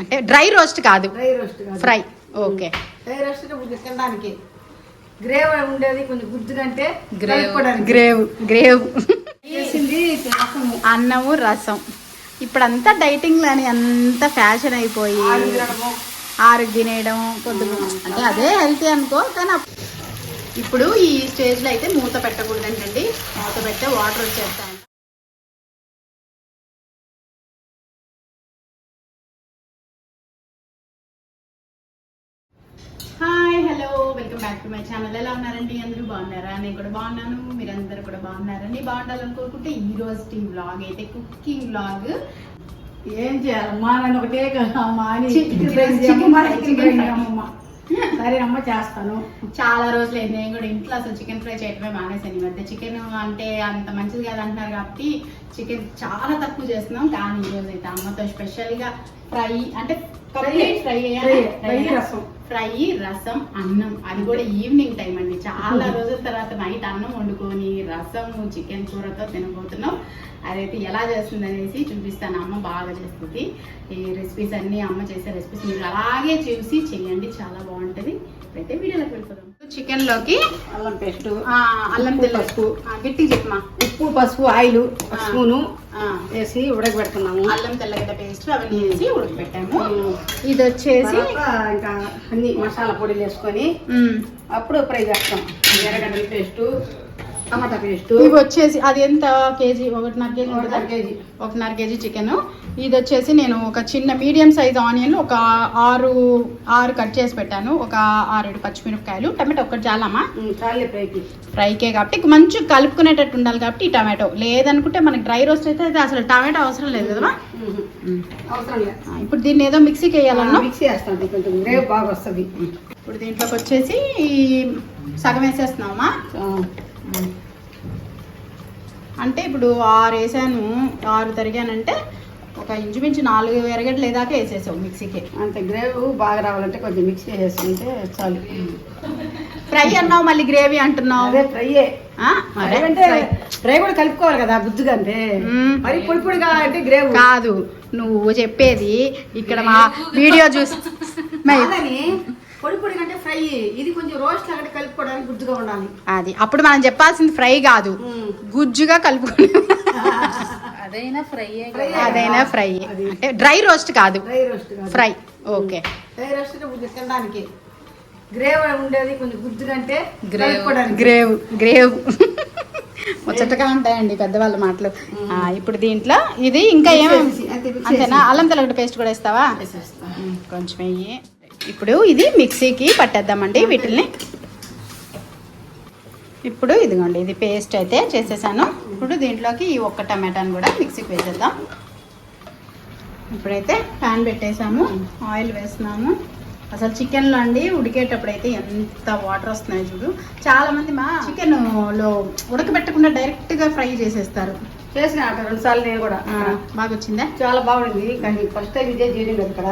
అంటే dry roast కాదు. Dry roast కాదు. ఫ్రై. ఓకే. డ్రై రోస్ట్ కొంచెం తినడానికి గ్రేవ్ ఉండేది కొంచెం అంటే గ్రేవ్. గ్రేవ్. గ్రేవ్. చేసింది? అన్నము రసం. ఇప్పుడంతా డైటింగ్ అని అంత ఫ్యాషన్ అయిపోయి ఆరుగు తినేయడం కొద్దిగా అంటే అదే హెల్తీ అనుకో కానీ ఇప్పుడు ఈ స్టేజ్లో అయితే మూత పెట్టకూడదంటండి. మూత పెడితే వాటర్ వచ్చేస్తాయి. బ్యాక్ టు మై ఛానల్ ఎలా ఉన్నారండి? అందరూ బాగున్నారా? నేను కూడా బాగున్నాను. మీరందరూ కూడా బాగున్నారండి. బాగుండాలని కోరుకుంటే ఈ రోజు టీ వ్లాగ్ అయితే కుకింగ్ వ్లాగ్ ఏం చేయాలి? మా నాన్న ఒకటే సరే అమ్మ చేస్తాను. చాలా రోజులు అయింది. నేను కూడా ఇంట్లో అసలు చికెన్ ఫ్రై చేయడమే మానేసాను ఈ మధ్య చికెన్ అంటే అంత మంచిది కాదు అంటున్నారు కాబట్టి చికెన్ చాలా తక్కువ చేస్తున్నాం. కానీ ఈ రోజు అయితే అమ్మతో స్పెషల్గా ఫ్రై అంటే కంప్లీట్ ఫ్రై రసం. ఫ్రై రసం అన్నం. అది కూడా ఈవినింగ్ టైం అండి. చాలా రోజుల తర్వాత నైట్ అన్నం వండుకొని రసం చికెన్ కూరతో తినబోతున్నాం. అదైతే ఎలా చేస్తుంది అనేసి చూపిస్తాను. అమ్మ బాగా చేస్తుంది. ఈ రెసిపీస్ అన్ని అమ్మ చేసే రెసిపీస్ మీరు అలాగే చూసి చేయండి చాలా బాగుంటది. అయితే వీడియోలోకి వెళ్ళిపోదాం. చికెన్లోకి అల్లం పేస్ట్ అల్లం పసుపు. గట్టి చెప్పమా ఉప్పు పసుపు ఆయిల్. స్పూను వేసి ఉడకబెడుతున్నాము. అల్లం తెల్లగడ్డ పేస్ట్ అవన్నీ వేసి ఉడకబెట్టాము. ఇది వచ్చేసి ఇంకా అన్ని మసాలా పొడిలు వేసుకొని అప్పుడు ఫ్రై చేస్తాం. ఎర్రగడ్డల పేస్ట్ టమాటా పేస్ట్ ఇవి వచ్చేసి అది ఎంత కేజీ? ఒకటిన్నర కేజీ ఒకటిన్నర కేజీ. ఒకటిన్నర కేజీ చికెన్. ఇది వచ్చేసి నేను ఒక చిన్న మీడియం సైజ్ ఆనియన్ ఒక ఆరు ఆరు కట్ చేసి పెట్టాను. ఒక ఆరేడు పచ్చిమిరపకాయలు. టమాటో ఒక్కటి చాలమ్మా? ఉమ్, చాలే ఫ్రైకి. కాబట్టి మంచిగా కలుపుకునేటట్టు ఉండాలి కాబట్టి ఈ టమాటో. లేదనుకుంటే మనకి డ్రై రోస్ట్ అయితే అయితే అసలు టమాటో అవసరం లేదు కదా ఇప్పుడు దీన్ని ఏదో మిక్సీకి వేయాలన్నా? మిక్సీ వేస్తాం ఇది కొంచెం. గ్రేవ్ బాగా వస్తుంది. ఇప్పుడు దీంట్లోకి వచ్చేసి ఈ సగం వేసేస్తున్నామా అంటే ఇప్పుడు ఆరు వేసాను ఆరు తరిగానంటే ఒక ఇంచుమించు నాలుగు ఎరగడ్లు లేదాకా వేసేసావు మిక్సీకి. అంత గ్రేవ్ బాగా రావాలంటే కొంచెం మిక్సీ వేసుకుంటే చాలు. ఫ్రై అన్నావు మళ్ళీ గ్రేవీ అంటున్నావు. అదే ఫ్రైయే. అంటే ఫ్రై. కూడా కలుపుకోవాలి కదా గుజ్జుగా అంటే. మరి పొడి పొడిగా అంటే గ్రేవ్. కాదు నువ్వు చెప్పేది ఇక్కడ మా వీడియో చూసి పొడి పొడిగా అంటే ఫ్రై. ఇది కొంచెం రోస్ట్ లాగా కలుపుకోవడానికి గుజ్జుగా ఉండాలి. అది. అప్పుడు మనం చెప్పాల్సింది ఫ్రై కాదు. గుజ్జుగా కలుపుకునే అదైనా ఫ్రై అదైనా ఫ్రై. అంటే డ్రై రోస్ట్ కాదు. డ్రై రోస్ట్ కాదు. ఫ్రై. ఓకే. డ్రై రోస్ట్ తినడానికి. గ్రేవ్ ఉండేది కొంచెం గుజ్జుగా అంటే గ్రేవ్. గ్రేవ్. గ్రేవ్. ముచ్చటగా ఉంటాయండి పెద్దవాళ్ళ మాటలు. ఆ, ఇప్పుడు దీంట్లో ఇది ఇంకా ఏం మిక్స్ చేసి, అంతే మిక్స్ అంతేనా? అల్లం తెల్లగడ్డ పేస్ట్ కూడా వేస్తావా. ఉమ్, కొంచెం వెయ్యి ఇప్పుడు ఇది మిక్సీకి పట్టేద్దామండి వీటిల్ని. ఇప్పుడు ఇదిగోండి ఇది పేస్ట్ అయితే చేసేసాను. ఇప్పుడు దీంట్లోకి ఈ ఒక్క టమాటాని కూడా మిక్సీకి వేసేద్దాం. ఇప్పుడైతే ప్యాన్ పెట్టేసాము ఆయిల్ వేస్తున్నాము. అసలు చికెన్లో అండి ఉడికేటప్పుడు అయితే ఎంత వాటర్ వస్తున్నాయి చూడు. చాలామంది మా చికెన్లో ఉడకబెట్టకుండా డైరెక్ట్గా ఫ్రై చేసేస్తారు. చేసిన అక్కడ రెండు సార్లు నేను కూడా. బాగా వచ్చిందా? చాలా బాగుంది. కానీ ఫస్ట్ టైం ఇదే చేయడం లేదు ఇక్కడ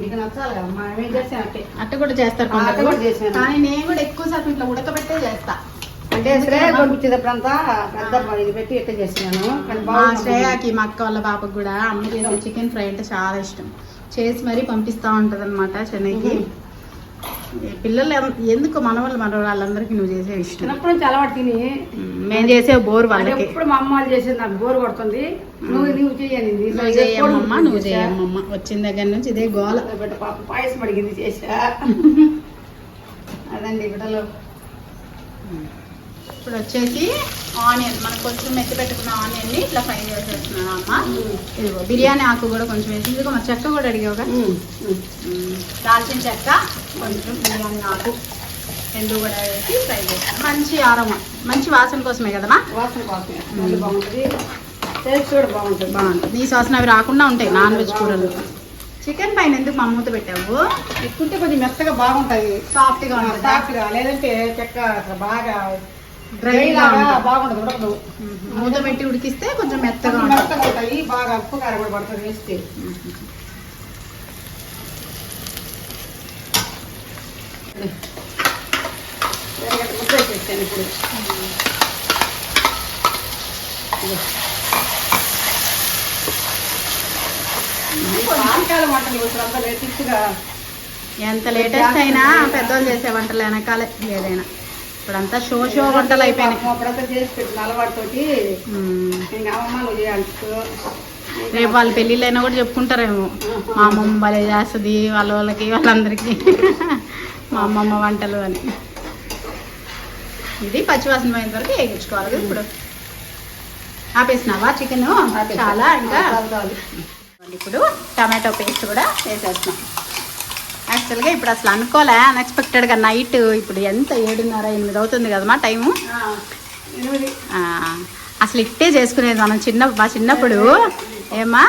మీకు నచ్చాలి కదా. మా ఏం చేసాను అంటే అట్ట కూడా చేస్తారు అట్ట కూడా చేశాను. కానీ నేను కూడా ఎక్కువ శాతం ఇట్లా ఉడకబెట్టే చేస్తా. అంటే శ్రేయ పంపించేటప్పుడంతా పెద్ద ఇది పెట్టి ఎట్ట చేసినాను కానీ మా శ్రేయాకి మా అక్క వాళ్ళ పాపకు కూడా అమ్మ చేసే చికెన్ ఫ్రై అంటే చాలా ఇష్టం. చేసి మరీ పంపిస్తా ఉంటది అనమాట చెన్నైకి పిల్లలు ఎందుకు మన వాళ్ళు మన వాళ్ళందరికీ నువ్వు చేసే ఇష్టం? చిన్నప్పటి నుంచి అలవాటు తిని. మేము చేసే బోర్ వాళ్ళకి. ఎప్పుడు మా అమ్మ వాళ్ళు చేసేది నాకు బోర్ కొడుతుంది. నువ్వు నువ్వు చేయనింది నువ్వు చేయమ్మమ్మ నువ్వు చేయమ్మమ్మ వచ్చిన దగ్గర నుంచి ఇదే గోల. పాప పాయసం అడిగింది చేసా. అదండి బిడ్డలు. ఇప్పుడు వచ్చేసి ఆనియన్ మనం కొంచెం మెత్తి పెట్టుకున్న ఆనియన్ని ఇట్లా ఫ్రై చేసేస్తున్నాను అమ్మ. ఇదిగో బిర్యానీ ఆకు కూడా కొంచెం వేసి ఇదిగో మా చెక్క కూడా ఉమ్. ఉమ్, దాల్చిన చెక్క కొంచెం బిర్యానీ ఆకు రెండు కూడా వేసి ఫ్రై చేస్తాను మంచి ఆరమ మంచి వాసన కోసమే కదమ్మా? వాసన కోసం చాలా బాగుంటుంది. టేస్ట్ కూడా బాగుంటుంది. బాగుంటుంది నీ వాసన అవి రాకుండా ఉంటాయి నాన్ వెజ్ కూరలు. చికెన్ పైన ఎందుకు మా మూత పెట్టావు? ఎక్కుంటే కొంచెం మెత్తగా బాగుంటాయి. సాఫ్ట్గా ఉంటుంది? సాఫ్ట్గా లేదంటే చెక్క బాగా బాగుండదు ఉడకదు. మూత పెట్టి ఉడికిస్తే కొంచెం మెత్తగా మెత్తగా ఉంటాయి బాగా ఉప్పు కారం కూడా పడుతుంది వేస్తే. ముద్ద వేసేస్తాను ఇప్పుడు ఇదిగో. పాలకాల వంటలు ఇప్పుడు అంతా లేటెస్ట్గా. ఎంత లేటెస్ట్ అయినా పెద్దోళ్ళు చేసే వంటలు వెనకాలే ఏదైనా. ఇప్పుడంతా షో షో వంటలు అయిపోయినాయి. అప్పుడంతా చేసి పెట్టిన అలవాటుతోటి రేపు వాళ్ళ పెళ్ళిళ్ళైనా కూడా చెప్పుకుంటారేమో. మా అమ్మమ్మ భలే చేస్తుంది వాళ్ళ వాళ్ళకి వాళ్ళందరికీ. మా అమ్మమ్మ వంటలు అని. ఇది పచ్చివాసన పోయిన వరకు వేగించుకోవాలి కదా ఇప్పుడు. ఆపేసినావా చికెన్? చాలా ఇంకా. ఇప్పుడు టమాటో పేస్ట్ కూడా వేసేస్తున్నాం. యాక్చువల్గా ఇప్పుడు అసలు అనుకోలే అన్ఎక్స్పెక్టెడ్గా నైట్ ఇప్పుడు ఎంత ఏడున్నర ఎనిమిది అవుతుంది కదమ్మా టైము అసలు ఇట్టే చేసుకునేది మనం చిన్న మా చిన్నప్పుడు. ఏమా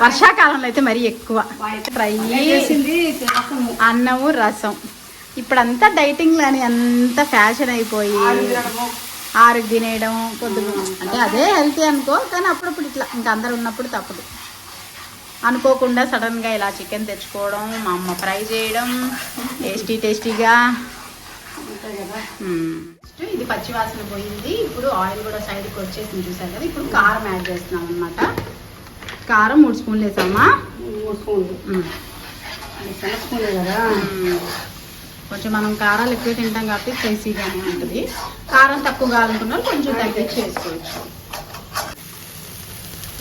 వర్షాకాలంలో అయితే మరీ ఎక్కువ. ఫ్రై అన్నము రసం. ఇప్పుడంతా డైటింగ్ అని అంత ఫ్యాషన్ అయిపోయి ఆలు తినడము ఆరుగు తినేయడం పొద్దున అంటే అదే హెల్తీ అనుకో కానీ అప్పుడప్పుడు ఇట్లా. ఇంకా అందరు ఉన్నప్పుడు తప్పదు. అనుకోకుండా సడన్గా ఇలా చికెన్ తెచ్చుకోవడం మా అమ్మ ఫ్రై చేయడం టేస్టీ టేస్టీగా. ఇది పచ్చి వాసన పోయింది. ఇప్పుడు ఆయిల్ కూడా సైడ్కి వచ్చేసింది చూసారు కదా. ఇప్పుడు కారం యాడ్ చేస్తున్నాం అనమాట కారం మూడు స్పూన్లు వేసామా? మూడు స్పూన్లు. మ్మ్. అది చిన్న స్పూనే కదా. కొంచెం మనం కారాలు ఎక్కువ తింటాం కాబట్టి స్పైసీగానే ఉంటుంది. కారం తక్కువ కావాలనుకున్న కొంచెం తగ్గించి వేసుకోవచ్చు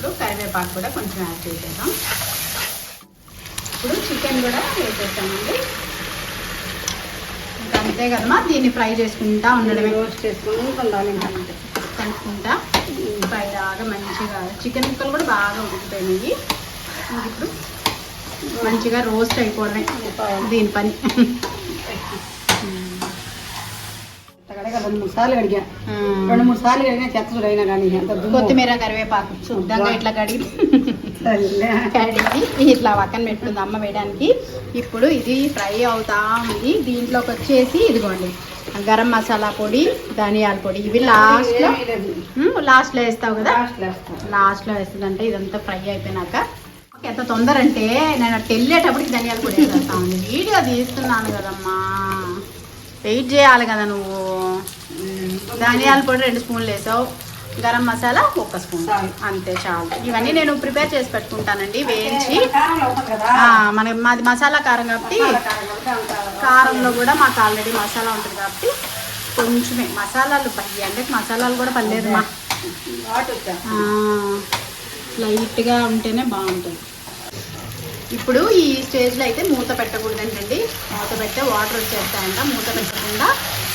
ఇప్పుడు కరివేపాకు కూడా కొంచెం యాడ్ చేసేద్దాం. ఇప్పుడు చికెన్ కూడా వేసేస్తామండి అంతే కదమ్మా దీన్ని ఫ్రై చేసుకుంటా ఉండడమే. రోస్ట్ చేసుకుని కలుపుకుంటా. ఫ్రై బాగా మంచిగా చికెన్ ముక్కలు కూడా బాగా ఉడికిపోయినాయి. ఇప్పుడు మంచిగా రోస్ట్ అయిపోవడమే. దీని పని. రెండు మూడు సార్లు కడిగా. రెండు మూడు సార్లు కడిగినా చెత్త చూడు అయినా కానీ ఎంత. కొత్తిమీర కరివేపాకు శుద్ధంగా ఇట్లా కడిగి. కడిగి ఇట్లా పక్కన పెట్టుకుంది అమ్మ వేయడానికి. ఇప్పుడు ఇది ఫ్రై అవుతా ఉంది. దీంట్లోకి వచ్చేసి ఇదిగోండి గరం మసాలా పొడి ధనియాల పొడి. ఇవి లాస్ట్లో. లాస్ట్లో వేస్తావు కదా? లాస్ట్లో వేస్తా. లాస్ట్లో వేస్తుందంటే ఇదంతా ఫ్రై అయిపోయినాక. ఎంత తొందర అంటే నేను వెళ్ళేటప్పటికి ధనియాల పొడి వేసేస్తా ఉంది. వీడియో తీస్తున్నాను కదమ్మా. వెయిట్ చేయాలి కదా నువ్వు. ధనియాల పొడి రెండు స్పూన్లు వేసావు. గరం మసాలా ఒక్క స్పూన్. అంతే చాలు. ఇవన్నీ నేను ప్రిపేర్ చేసి పెట్టుకుంటానండి వేయించి. మన మాది మసాలా కారం కాబట్టి కారంలో కూడా మాకు ఆల్రెడీ మసాలా ఉంటుంది కాబట్టి కొంచెమే. మసాలాలు పయ్యి అంటే మసాలాలు కూడా పర్లేదు మా. లైట్గా ఉంటేనే బాగుంటుంది. ఇప్పుడు ఈ స్టేజ్లో అయితే మూత పెట్టకూడదంటండి. మూత పెడితే వాటర్ వచ్చేస్తాయంట మూత పెట్టకుండా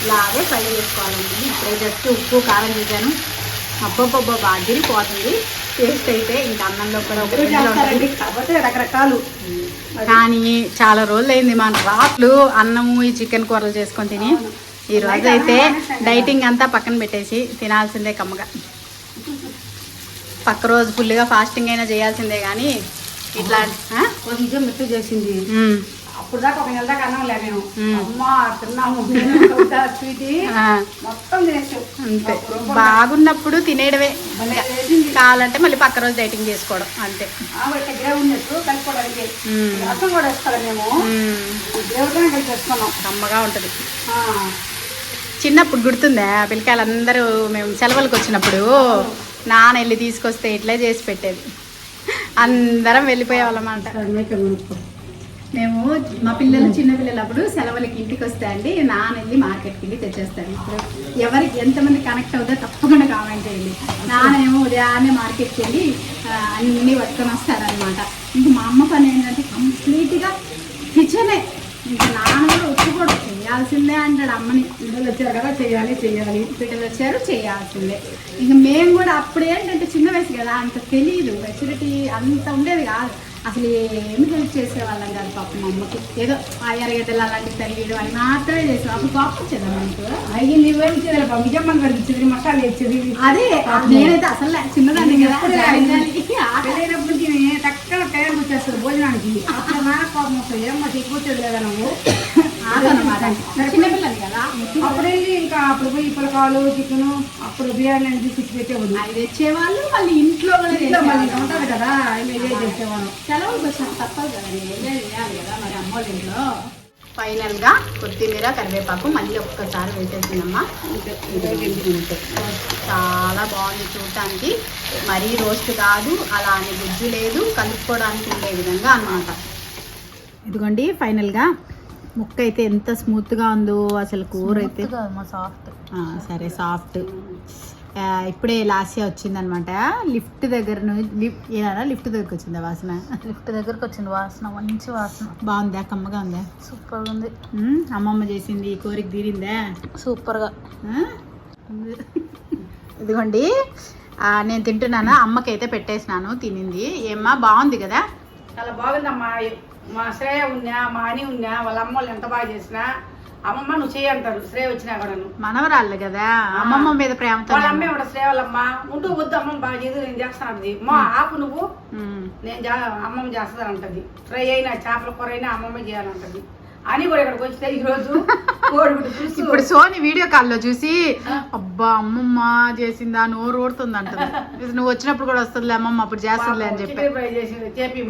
ఇలాగే ఫ్రై చేసుకోవాలండి ఇప్పుడే జస్ట్ ఉప్పు కారం చేశాను అబ్బబ్బబ్బ అదిరిపోతుంది టేస్ట్ అయితే ఇంకా అన్నంలో కూడా కాకపోతే రకరకాలు. కానీ చాలా రోజులు అయింది మన రాత్రులు అన్నము ఈ చికెన్ కూరలు చేసుకొని తిని. ఈ రోజు అయితే డైటింగ్ అంతా పక్కన పెట్టేసి తినాల్సిందే కమ్మగా. పక్క రోజు ఫుల్గా ఫాస్టింగ్ అయినా చేయాల్సిందే కానీ ఇట్లా ఆ? ఒక నిజం మెట్టు చేసింది అప్పుడు దాకా ఒక నెల దాకా అన్నం లే మ్మ్. అమ్మా తిన్నాము. స్వీటీ. మొత్తం తినేసాం. అంతే. బాగున్నప్పుడు తినేయడమే. కావాలంటే మళ్ళీ పక్క రోజు డైటింగ్ చేసుకోవడం అంతే. గ్రేవ్ ఉన్నట్టు కలుపుకోవడానికి. రసం కూడా మేము? ఉమ్, గ్రేవ్తోనే కలిపి వేసుకున్నాం. కమ్మగా ఉంటుంది. చిన్నప్పుడు గుర్తుందా? పిల్లకాయలు అందరూ మేము సెలవులకు వచ్చినప్పుడు నాన్న వెళ్ళి తీసుకొస్తే ఇట్లే చేసి పెట్టేది. అందరం వెళ్ళిపోయేవాళ్ళమాట. మేము మా పిల్లలు చిన్న పిల్లలు అప్పుడు సెలవులకి ఇంటికి వస్తే అండి నాన్న వెళ్ళి మార్కెట్కి వెళ్ళి తెచ్చేస్తాను ఇప్పుడు ఎవరికి ఎంతమంది కనెక్ట్ అవుతుందో తప్పకుండా కామెంట్ చేయండి. నాన్న ఏమో ఉదయాన్నే మార్కెట్కి వెళ్ళి అన్నీ పట్టుకొని వస్తారనమాట ఇంక మా అమ్మ పని ఏంటంటే కంప్లీట్గా కిచెనే ఇంకా నాన్న కూడా చేయాల్సిందే అంటాడు అమ్మని. పిల్లలు వచ్చారు కదా చెయ్యాలి చెయ్యాలి బిడ్డలు వచ్చారు చేయాల్సిందే. ఇక మేము కూడా అప్పుడు ఏంటంటే చిన్న వయసు కదా అంత తెలియదు మెచ్యూరిటీ అంత ఉండేది కాదు. అసలు ఏమి హెల్ప్ చేసేవాళ్ళం కాదు పాప మా అమ్మకి. ఏదో ఆ ఎరగడ్డలు అలాంటివి తరిగేయడం అని మాత్రమే చేసాం అప్పుడు కోపం వచ్చేదా మనకు అయ్యి నువ్వే ఇచ్చేది నిజమ్మని కనిపించేది మసాలా ఇచ్చేది. అదే నేనైతే అసలు చిన్నదాన్ని కదా ఎప్పుడు జాయింట్ ఆట. పెళ్ళైనప్పటికి తక్కువ టైం వచ్చేస్తుంది భోజనానికి అప్పుడు నా కోపం వస్తుంది ఏమో ఎక్కువచ్చేది లేదా నువ్వు చిన్నపిల్లలు కదా? అప్పుడు వెళ్ళి ఇంకా అప్పుడు పోయి పులకాలు చికెన్ అప్పుడు బిర్యానీ అని తీసుకొచ్చి పెట్టేవాడు అవి తెచ్చేవాళ్ళు మళ్ళీ ఇంట్లో ఇంట్లో మళ్ళీ చేసేవాళ్ళు. ఉంటుంది కదా ఇవే చేసేవాడు సెలవులకు వచ్చిన తప్పదు కదా ఎంజాయ్ చేయాలి కదా మరి అమ్మోళ్ళ ఇంట్లో? ఫైనల్గా కొత్తిమీర కరివేపాకు మళ్ళీ ఒక్కసారి వేసేసిందమ్మా. చాలా బాగుంది చూడటానికి మరీ రోస్ట్ కాదు అలా అని గుజ్జు లేదు కలుపుకోవడానికి ఉండే విధంగా అన్నమాట. ఇదిగోండి ఫైనల్గా ముక్క అయితే ఎంత స్మూత్గా ఉందో అసలు కూర అయితే. సాఫ్ట్. సరే సాఫ్ట్. ఇప్పుడే లాస్యా వచ్చిందనమాట. లిఫ్ట్ దగ్గర నుంచి లిఫ్ట్ ఏదైనా లిఫ్ట్ దగ్గరకు వచ్చిందా వాసన? లిఫ్ట్ దగ్గరకు వచ్చింది వాసన మంచి వాసన. బాగుందా? కమ్మగా ఉందా? సూపర్ ఉంది. అమ్మమ్మ చేసింది ఈ కోరిక తీరిందా? సూపర్గా ఆ? ఇదిగోండి. ఆ, నేను తింటున్నాను అమ్మకైతే పెట్టేసినాను తినింది. ఏమ్మా బాగుంది కదా? చాలా బాగుందమ్మా. మా శ్రేయ ఉన్నా మా అని ఉన్నా వాళ్ళ అమ్మ వాళ్ళు ఎంత బాగా చేసినా అమ్మమ్మ నువ్వు చేయి అంటారు శ్రేయ వచ్చినా కూడా మనవరాళ్ళు కదా అమ్మమ్మ మీద ప్రేమతో వాళ్ళ అమ్మే కూడా శ్రేయ వాళ్ళమ్మ ఉంటూ వద్దు అమ్మమ్మ బాగా చేసి నేను చేస్తాను మా ఆపు నువ్వు. నేను అమ్మమ్మ చేస్తానంటది ఫ్రై అయినా చేపల కూర అయినా అమ్మమ్మ చేయాలంటది. అని కూడా ఇక్కడికి వచ్చితే ఈరోజు. ఇప్పుడు సోని వీడియో కాల్లో చూసి అబ్బా అమ్మమ్మ చేసిందా నోరు ఊరుతుంది అంటుంది నువ్వు వచ్చినప్పుడు కూడా వస్తుందిలే అమ్మమ్మ అప్పుడు చేస్తుందిలే అని చెప్పి.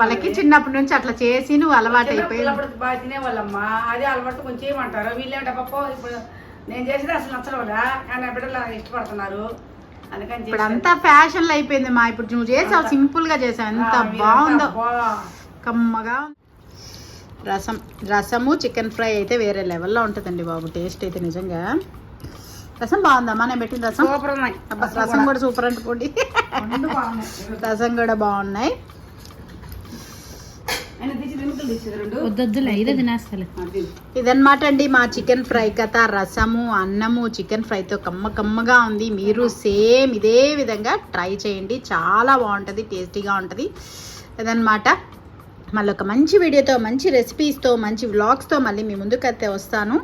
వాళ్ళకి చిన్నప్పటి నుంచి అట్లా చేసి నువ్వు అలవాటు అయిపోయి పిల్లప్పుడు బాగా తినేవాళ్ళమ్మా. అదే అలవాటు కొంచెం చేయమంటారు. వీళ్ళేంట పప్పు ఇప్పుడు నేను చేసేది అసలు నచ్చలేదా కానీ నా బిడ్డలు ఇష్టపడుతున్నారు. ఇప్పుడు అంతా ఫ్యాషన్లు అయిపోయింది మా. ఇప్పుడు నువ్వు చేసావు సింపుల్గా చేసావు. ఎంత బాగుందో. కమ్మగా రసం రసము చికెన్ ఫ్రై అయితే వేరే లెవెల్లో ఉంటుందండి బాబు. టేస్ట్ అయితే నిజంగా. రసం బాగుందమ్మా నేను పెట్టిన రసం? సూపర్ ఉన్నాయి. అబ్బా, రసం కూడా. సూపర్ బాగున్నాయి. రసం కూడా బాగున్నాయి. ఆయన తెచ్చి నిమిషాలు తెచ్చేది రెండు? వద్దొద్దులే ఇదే తినేస్తాలే. అది. ఇదన్నమాట అండి మా చికెన్ ఫ్రై కథ. రసము అన్నము చికెన్ ఫ్రైతో కమ్మ కమ్మగా ఉంది. మీరు సేమ్ ఇదే విధంగా ట్రై చేయండి. చాలా బాగుంటుంది టేస్టీగా ఉంటుంది. ఇదన్నమాట. మళ్ళీ ఒక మంచి వీడియోతో మంచి రెసిపీస్తో మంచి వ్లాగ్స్తో మళ్ళీ మీ ముందుకైతే వస్తాను.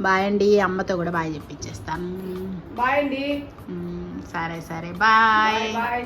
బాయ్ అండి అమ్మతో కూడా బాయ్ చెప్పించేస్తాను. బాయ్ అండి. సరే సరే బాయ్ బాయ్.